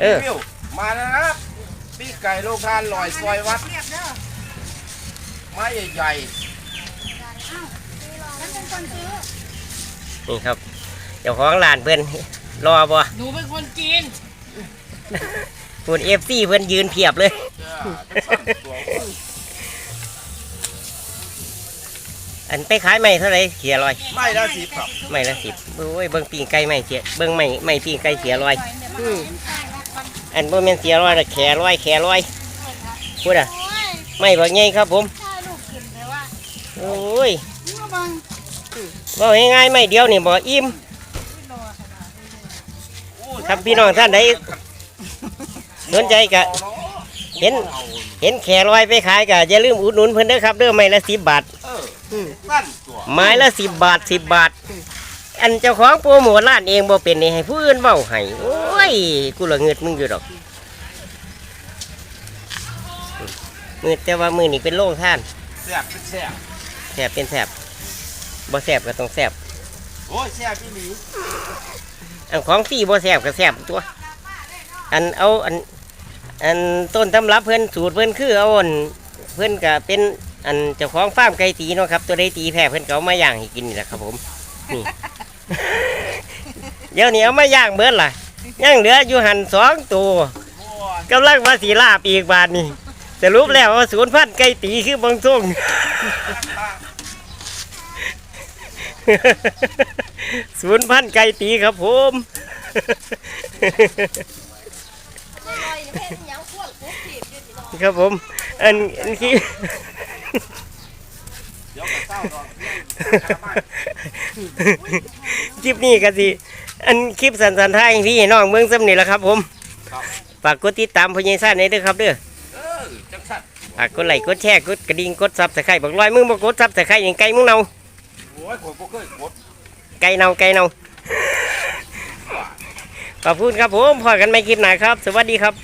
เออรีวิวมาแล้วนะครับปีกไก่โรงทานลอยซอยวัด เรียบเด้อไม้ใหญ่อ้าวฉันเป็นคนซื้อนี่ครับ เจ้าของร้านเพิ่นรอบ่หนูเป็นคนกินคุณเอฟซีเพิ่นยืนเพียบเลย ๆเจ้าจะสั่นตัวอันไปขายใหม่เท่าไหร่เสียร้อย ไม้ละสิบครับ ไม่ละสิบโอ้ยเบิ่งปีงไก่ไม่เสียเบิ่งไม่ไม่ปีงไก่เสียร้อย อืมอันบ่แม่นเสียร้อยละแขร้อยแขร้อยพูดอะไม่บอกไงครับผมโอ้ยบอกง่ายๆไม่เดียวนี่บ่อิ่มครับพี่น้องท่านใดสนใจกะเห็นเห็นแขร้อยไปขายกะอย่าลืมอุดหนุนเพิ่นเด้อครับเด้อไม่ละสิบบาทไม้ละสิบบาทสิบบาท อันเจ้าของโปรโมทร้านเองบ่เป็นนี่ให้ผู้อื่นเว้าให้โอ้ ยกูละเงิดมึงอยู่ดอกมือแต่ว่ามือนี่เป็นโล่งท่านแซ่บเป็นแซ่บแสบเป็นแสบบ่แสบก็ต้องแสบโอ้ยแซ่บพี่หลีอันของฟรีบ่แสบก็แสบตัว อันเอาอันอันต้นตำรับเพิ่นสูตรเพิ่นคือเอาอันเพิ่นก็เป็นอันเจ้าของฟาร์มไก่ตีเนาะครับ ตัวได้ตีแพ้เพิ่นก็เอามาย่างให้กินนี่แหละครับผมนี่เดี๋ยวนี้เอามาย่างเบิดล่ะ ยังเหลืออยู่หันสองตัวโอ้ยกำลังว่าสีลาบอีกบาทนี่แต่รูปแล้วว่าศูนย์พันไก่ตีคือบางช่วงศูนย์พันไก่ตีครับผมครับผมอันอันที่เดี๋ยวก็เศร้าดอกคลิปนี้ก็สิ อันคลิปสันสันๆท้ายพี่น้องเมืองซ้ำนี่แหละครับ ผมครับฝากกดติดตามพญายซ่านในเด้อครับเด้อเออจังสั่นฝากกดไลค์กดแชร์กดกระดิ่งกดซับสไครต์บอกลอยมึงบอกกดซับสไครต์อย่างไก่มึงเนาโอ้ยผมก็เคยกดไก่เนาไก่เนาขอบคุณครับผมพอกันไม่คลิปหนาครับ สวัสดีครับ